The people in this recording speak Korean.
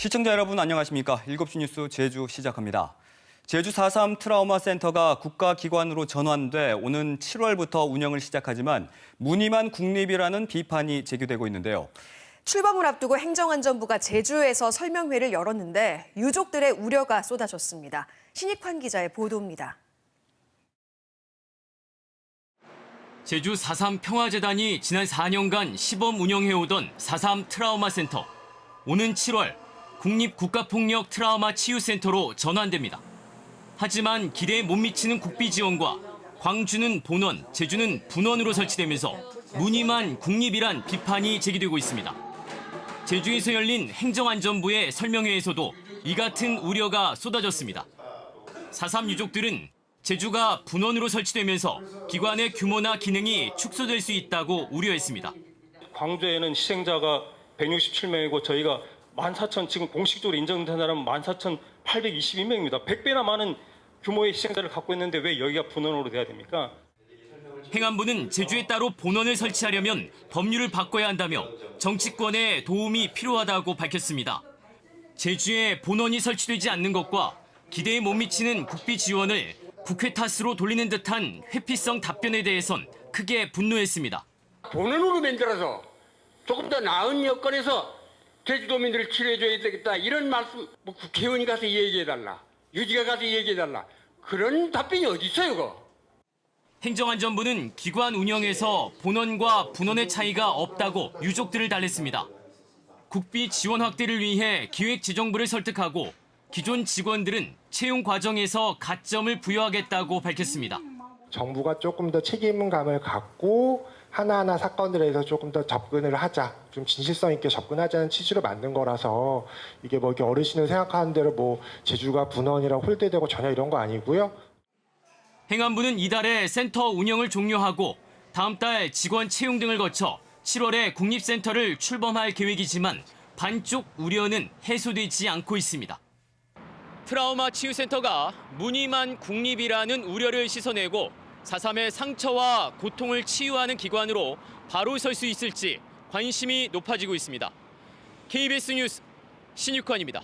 시청자 여러분 안녕하십니까? 7시 뉴스 제주 시작합니다. 제주 4.3 트라우마 센터가 국가기관으로 전환돼 오는 7월부터 운영을 시작하지만 무늬만 국립이라는 비판이 제기되고 있는데요. 출범을 앞두고 행정안전부가 제주에서 설명회를 열었는데 유족들의 우려가 쏟아졌습니다. 신익환 기자의 보도입니다. 제주 4.3 평화재단이 지난 4년간 시범 운영해오던 4.3 트라우마 센터. 오는 7월 국립국가폭력 트라우마 치유센터로 전환됩니다. 하지만 기대에 못 미치는 국비 지원과 광주는 본원, 제주는 분원으로 설치되면서 무늬만 국립이란 비판이 제기되고 있습니다. 제주에서 열린 행정안전부의 설명회에서도 이 같은 우려가 쏟아졌습니다. 4.3 유족들은 제주가 분원으로 설치되면서 기관의 규모나 기능이 축소될 수 있다고 우려했습니다. 광주에는 희생자가 167명이고 저희가 14,000 지금 공식적으로 인정된 사람은 14,822명입니다. 100배나 많은 규모의 희생자를 갖고 있는데 왜 여기가 분원으로 돼야 됩니까? 행안부는 제주에 따로 본원을 설치하려면 법률을 바꿔야 한다며 정치권의 도움이 필요하다고 밝혔습니다. 제주에 본원이 설치되지 않는 것과 기대에 못 미치는 국비 지원을 국회 탓으로 돌리는 듯한 회피성 답변에 대해선 크게 분노했습니다. 본원으로 만들어서 조금 더 나은 여건에서 제주도민들을 치료해줘야 되겠다 이런 말씀 뭐 국회의원이 가서 얘기해달라 유지가 가서 얘기해달라 그런 답변이 어디 있어요 그거 행정안전부는 기관 운영에서 본원과 분원의 차이가 없다고 유족들을 달랬습니다. 국비 지원 확대를 위해 기획재정부를 설득하고 기존 직원들은 채용 과정에서 가점을 부여하겠다고 밝혔습니다. 정부가 조금 더 책임감을 갖고 하나하나 사건들에서 조금 더 접근을 하자, 좀 진실성 있게 접근하자는 취지로 만든 거라서 이게 뭐 이렇게 어르신을 생각하는 대로 뭐 제주가 분원이랑 홀대되고 전혀 이런 거 아니고요. 행안부는 이달에 센터 운영을 종료하고 다음 달 직원 채용 등을 거쳐 7월에 국립센터를 출범할 계획이지만 반쪽 우려는 해소되지 않고 있습니다. 트라우마 치유센터가 무늬만 국립이라는 우려를 씻어내고 4.3의 상처와 고통을 치유하는 기관으로 바로 설 수 있을지 관심이 높아지고 있습니다. KBS 뉴스 신육환입니다.